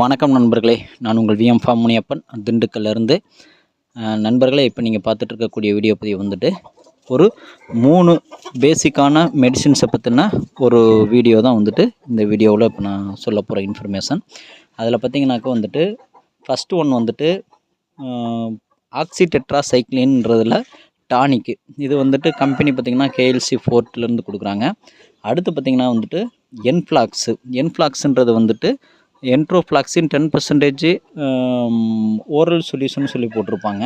வணக்கம் நண்பர்களே. நான் உங்கள் விஎம் ஃபா முனியப்பன். திண்டுக்கல்லேருந்து நண்பர்களே இப்போ நீங்கள் பார்த்துட்டு இருக்கக்கூடிய வீடியோ பதிவு வந்துட்டு ஒரு மூணு பேசிக்கான மெடிசின்ஸை பற்றின ஒரு வீடியோ தான் வந்துட்டு இந்த வீடியோவில் இப்போ நான் சொல்ல போகிற இன்ஃபர்மேஷன் அதில் பார்த்திங்கனாக்கா வந்துட்டு ஃபஸ்ட்டு ஒன் வந்துட்டு ஆக்சிடெட்ரா சைக்ளின்றதில் டானிக்கு இது வந்துட்டு கம்பெனி பார்த்திங்கன்னா கேஎல்சி ஃபோர்ட்லேருந்து கொடுக்குறாங்க. அடுத்து பார்த்திங்கன்னா வந்துட்டு என்ஃப்ளாக்ஸு என்ஃப்ளாக்ஸுன்றது வந்துட்டு enrofloxacin ten percentage oral solution சொல்லி போட்டிருப்பாங்க.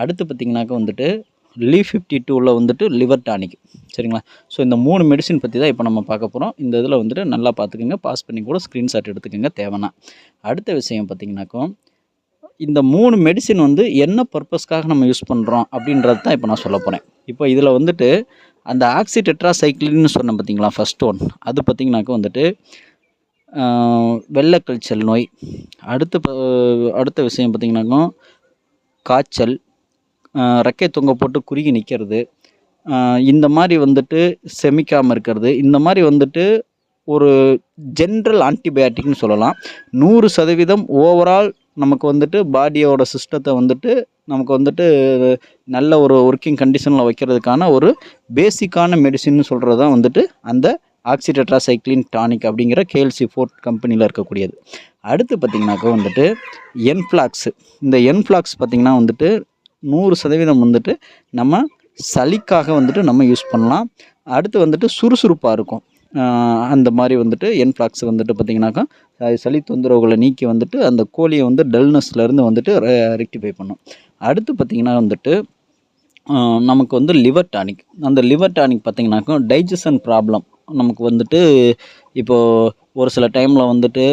அடுத்து பார்த்திங்கனாக்கா வந்துட்டு லீ ஃபிஃப்டி டூவில் வந்துட்டு லிவர் டானிக் சரிங்களா? ஸோ இந்த மூணு மெடிசின் பற்றி தான் இப்போ நம்ம பார்க்க போகிறோம் இந்த இதில் வந்துட்டு நல்லா பார்த்துக்கோங்க. பாஸ் பண்ணி கூட ஸ்க்ரீன்ஷாட் எடுத்துக்கோங்க. தேவைன்னா. அடுத்த விஷயம் பார்த்திங்கனாக்கோ இந்த மூணு மெடிசின் வந்து என்ன பர்பஸ்க்காக நம்ம யூஸ் பண்ணுறோம் அப்படின்றது தான் இப்போ நான் சொல்ல போகிறேன் இப்போ இதில் வந்துட்டு அந்த ஆக்சிடெட்ரா சைக்கிளின்னு சொன்னேன் பார்த்தீங்களா? ஃபஸ்ட் ஒன் அது பார்த்திங்கனாக்கா வந்துட்டு ஆஹ், நோய். அடுத்து ப- அடுத்த விஷயம் பார்த்திங்கனாக்கா காய்ச்சல் ரெக்கை தொங்க போட்டு குறுகி நிற்கிறது இந்த மாதிரி வந்துட்டு செமிக்காமல் இருக்கிறது இந்த மாதிரி வந்துட்டு ஒரு ஜென்ரல் ஆன்டிபயாட்டிக்னு சொல்லலாம். நூறு சதவீதம் ஓவரால் நமக்கு வந்துட்டு பாடியோட சிஸ்டத்தை வந்துட்டு நமக்கு வந்துட்டு நல்ல ஒரு ஒர்க்கிங் கண்டிஷனில் வைக்கிறதுக்கான ஒரு பேசிக்கான மெடிசின்னு சொல்கிறது தான் வந்துட்டு அந்த ஆக்சிடெட்ராசைக்ளின் டானிக் அப்படிங்கிற கேஎல்சி ஃபோர்ட் கம்பெனியில் இருக்கக்கூடியது. அடுத்து பார்த்திங்கனாக்கா வந்துட்டு என்ஃப்ளாக்ஸு. இந்த என்ஃப்ளாக்ஸ் பார்த்திங்கன்னா வந்துட்டு நூறு சதவீதம் வந்துட்டு நம்ம சளிக்காக வந்துட்டு நம்ம யூஸ் பண்ணலாம். அடுத்து வந்துட்டு சுறுசுறுப்பாக இருக்கும். அந்த மாதிரி வந்துட்டு என்ஃப்ளாக்ஸ் வந்துட்டு பார்த்திங்கனாக்கா சளி தொந்தரவுகளை நீக்கி வந்துட்டு அந்த கோழியை வந்து டல்னஸ்லேருந்து வந்துட்டு ரெக்டிஃபை பண்ணும். அடுத்து பார்த்திங்கன்னா வந்துட்டு நமக்கு வந்து லிவர் டானிக். அந்த லிவர் டானிக் பார்த்திங்கனாக்கா டைஜஷன் ப்ராப்ளம் நமக்கு வந்துட்டு இப்போது ஒரு சில டைமில் வந்துட்டு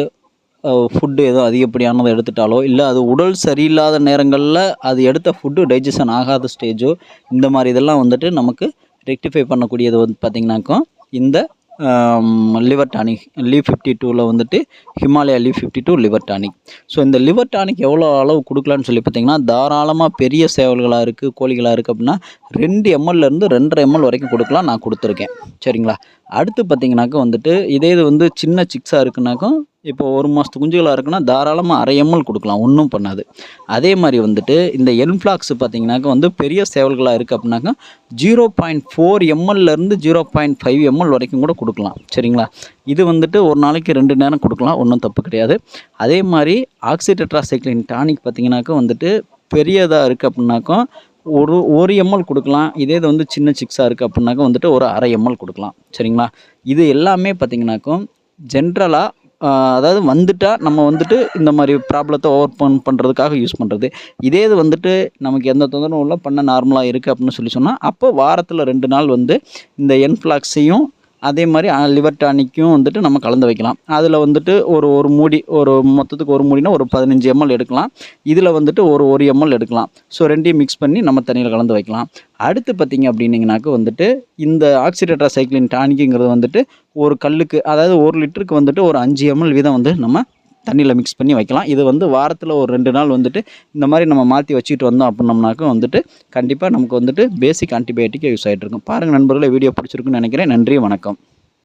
ஃபுட்டு எதுவும் அதிகப்படியானதை எடுத்துட்டாலோ இல்லை அது உடல் சரியில்லாத நேரங்களில் அது எடுத்த ஃபுட்டு டைஜஷன் ஆகாத ஸ்டேஜோ இந்த மாதிரி இதெல்லாம் வந்துட்டு நமக்கு ரெக்டிஃபை பண்ணக்கூடியது வந்து பார்த்திங்கனாக்கா இந்த லிவர் டானிக் லீவ் ஃபிஃப்டி டூவில் வந்துட்டு Himalaya Liv fifty two liver tonic so இந்த லிவர் டானிக் எவ்வளோ அளவு கொடுக்கலான்னு சொல்லி பார்த்தீங்கன்னா தாராளமாக பெரிய சேவல்களாக இருக்குது கோழிகளாக இருக்குது அப்படின்னா ரெண்டு எம்எல்லேருந்து ரெண்டரை எம்எல் வரைக்கும் கொடுக்கலாம் நான் கொடுத்துருக்கேன். சரிங்களா? அடுத்து பார்த்தீங்கன்னாக்கா வந்துட்டு இதே இது வந்து சின்ன சிக்ஸாக இருக்குனாக்கா இப்போ ஒரு மாதத்து குஞ்சுகளாக இருக்குன்னா தாராளமாக அரை எம்எல் கொடுக்கலாம் ஒன்றும் பண்ணாது. அதே மாதிரி வந்துட்டு இந்த என்ஃப்ளாக்ஸ் பார்த்தீங்கன்னாக்கா வந்து பெரிய சேவல்களாக இருக்குது அப்படின்னாக்கா ஜீரோ பாயிண்ட் ஃபோர் எம்எல்லேருந்து ஜீரோ பாயிண்ட் ஃபைவ் எம்எல் வரைக்கும் கூட கொடுக்கலாம் சரிங்களா? இது வந்துட்டு ஒரு நாளைக்கு ரெண்டு நேரம் கொடுக்கலாம் ஒன்றும் தப்பு கிடையாது. அதே மாதிரி ஆக்சிடெட்ராசைக்ளின் டானிக் பார்த்தீங்கன்னாக்கா வந்துட்டு பெரியதாக இருக்குது அப்படின்னாக்கா ஒரு ஒரு எம்எல் கொடுக்கலாம் இதே இது வந்து சின்ன சிக்ஸாக இருக்குது அப்படின்னாக்கா வந்துட்டு ஒரு அரை எம்எல் கொடுக்கலாம் சரிங்களா? இது எல்லாமே பார்த்தீங்கன்னாக்கா ஜென்ரலாக அதாவது வந்துட்டால் நம்ம வந்துட்டு இந்த மாதிரி ப்ராப்ளத்தை ஓவர் பண் பண்ணுறதுக்காக யூஸ் பண்ணுறது இதே இது வந்துட்டு நமக்கு எந்த தொந்தரவும் இல்லை பண்ண நார்மலாக இருக்குது அப்படின்னு சொல்லி சொன்னால் அப்போ வாரத்தில் ரெண்டு நாள் வந்து இந்த என்ஃப்ளாக்ஸையும் அதே மாதிரி லிவர் டானிக்கும் வந்துட்டு நம்ம கலந்து வைக்கலாம். அதில் வந்துட்டு ஒரு ஒரு மூடி ஒரு மொத்தத்துக்கு ஒரு மூடினா ஒரு பதினஞ்சு எம்எல் எடுக்கலாம். இதில் வந்துட்டு ஒரு ஒரு எம்எல் எடுக்கலாம். ஸோ ரெண்டையும் மிக்ஸ் பண்ணி நம்ம தண்ணியில் கலந்து வைக்கலாம். அடுத்து பார்த்தீங்க அப்படின்னிங்கனாக்க வந்துட்டு இந்த ஆக்சிடேட்டா சைக்ளின் டானிக்குங்கிறது வந்துட்டு ஒரு கல்லுக்கு அதாவது ஒரு லிட்டருக்கு வந்துட்டு ஒரு அஞ்சு எம்எல் வீதம் வந்து நம்ம தண்ணியில் மிக்ஸ் பண்ணி வைக்கலாம். இது வந்து வாரத்தில் ஒரு ரெண்டு நாள் வந்துட்டு இந்த மாதிரி நம்ம மாற்றி வச்சுக்கிட்டு வந்தோம் அப்படின்னம்னாக்கும் வந்துட்டு கண்டிப்பாக நமக்கு வந்துட்டு பேசிக் ஆன்டிபயோட்டிக் யூஸ் ஆகிட்டு இருக்கும். பாருங்கள் நண்பர்களே வீடியோ பிடிச்சிருக்குன்னு நினைக்கிறேன். நன்றி வணக்கம்.